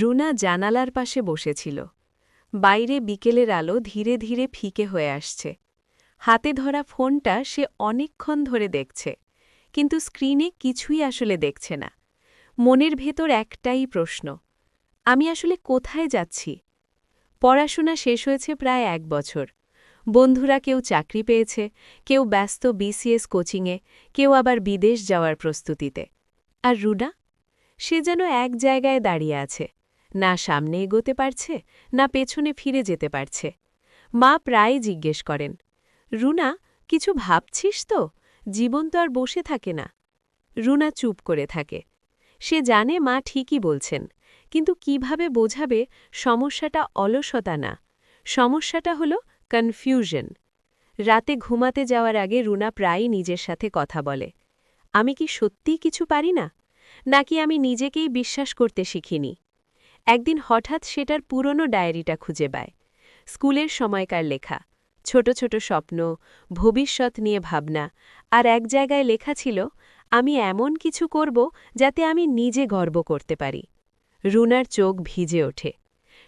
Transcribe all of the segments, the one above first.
রুনা জানালার পাশে বসেছিল। বাইরে বিকেলের আলো ধীরে ধীরে ফিকে হয়ে আসছে। হাতে ধরা ফোনটা সে অনেকক্ষণ ধরে দেখছে, কিন্তু স্ক্রিনে কিছুই আসলে দেখছে না। মনের ভেতর একটাই প্রশ্ন, আমি আসলে কোথায় যাচ্ছি? পড়াশোনা শেষ হয়েছে প্রায় এক বছর। বন্ধুরা কেউ চাকরি পেয়েছে, কেউ ব্যস্ত বিসিএস কোচিংয়ে, কেউ আবার বিদেশ যাওয়ার প্রস্তুতিতে। আর রুনা? সে যেন এক জায়গায় দাঁড়িয়ে আছে। না সামনে এগোতে পারছে, না পেছনে ফিরে যেতে পারছে। মা প্রায় জিজ্ঞেস করেন, রুনা, কিছু ভাবছিস তো? জীবন তো আর বসে থাকে না। রুনা চুপ করে থাকে। সে জানে মা ঠিকই বলছেন, কিন্তু কীভাবে বোঝাবে সমস্যাটা অলসতা না। সমস্যাটা হল কনফিউশন রাতে ঘুমাতে যাওয়ার আগে রুনা প্রায়ই নিজের সাথে কথা বলে, আমি কি সত্যিই কিছু পারি না? নাকি আমি নিজেকেই বিশ্বাস করতে শিখিনি? একদিন হঠাৎ সেটার পুরনো ডায়েরিটা খুঁজে পায়। স্কুলের সময়কার লেখা। ছোট ছোট স্বপ্ন, ভবিষ্যৎ নিয়ে ভাবনা আর এক জায়গায় লেখা ছিল, আমি এমন কিছু করব যাতে আমি নিজে গর্ব করতে পারি। রুনার চোখ ভিজে ওঠে।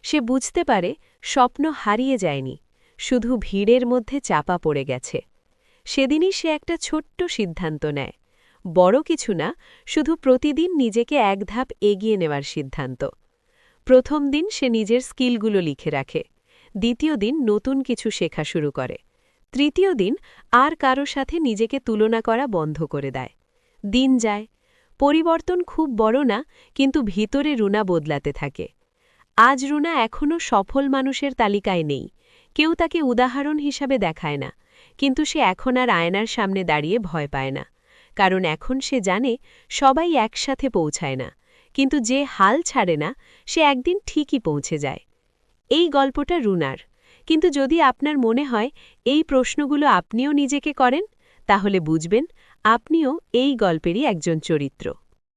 সে বুঝতে পারে স্বপ্ন হারিয়ে যায়নি, শুধু ভিড়ের মধ্যে চাপা পড়ে গেছে। সেদিনই সে একটা ছোট্ট সিদ্ধান্ত নেয়। বড় কিছু না, শুধু প্রতিদিন নিজেকে এক ধাপ এগিয়ে নেওয়ার সিদ্ধান্ত। প্রথম দিন সে নিজের স্কিলগুলো লিখে রাখে। দ্বিতীয় দিন নতুন কিছু শেখা শুরু করে। তৃতীয় দিন আর কারও সাথে নিজেকে তুলনা করা বন্ধ করে দেয়। দিন যায়। পরিবর্তন খুব বড় না, কিন্তু ভিতরে রুনা বদলাতে থাকে। আজ রুনা এখনও সফল মানুষের তালিকায় নেই। কেউ তাকে উদাহরণ হিসাবে দেখায় না, কিন্তু সে এখন আর আয়নার সামনে দাঁড়িয়ে ভয় পায় না। কারণ এখন সে জানে সবাই একসাথে পৌঁছায় না। কিন্তু যে হাল ছাড়ে না, সে একদিন ঠিকই পৌঁছে যায়। এই গল্পটা রুনার। কিন্তু যদি আপনার মনে হয় এই প্রশ্নগুলো আপনিও নিজেকে করেন, তাহলে বুঝবেন, আপনিও এই গল্পেরই একজন চরিত্র।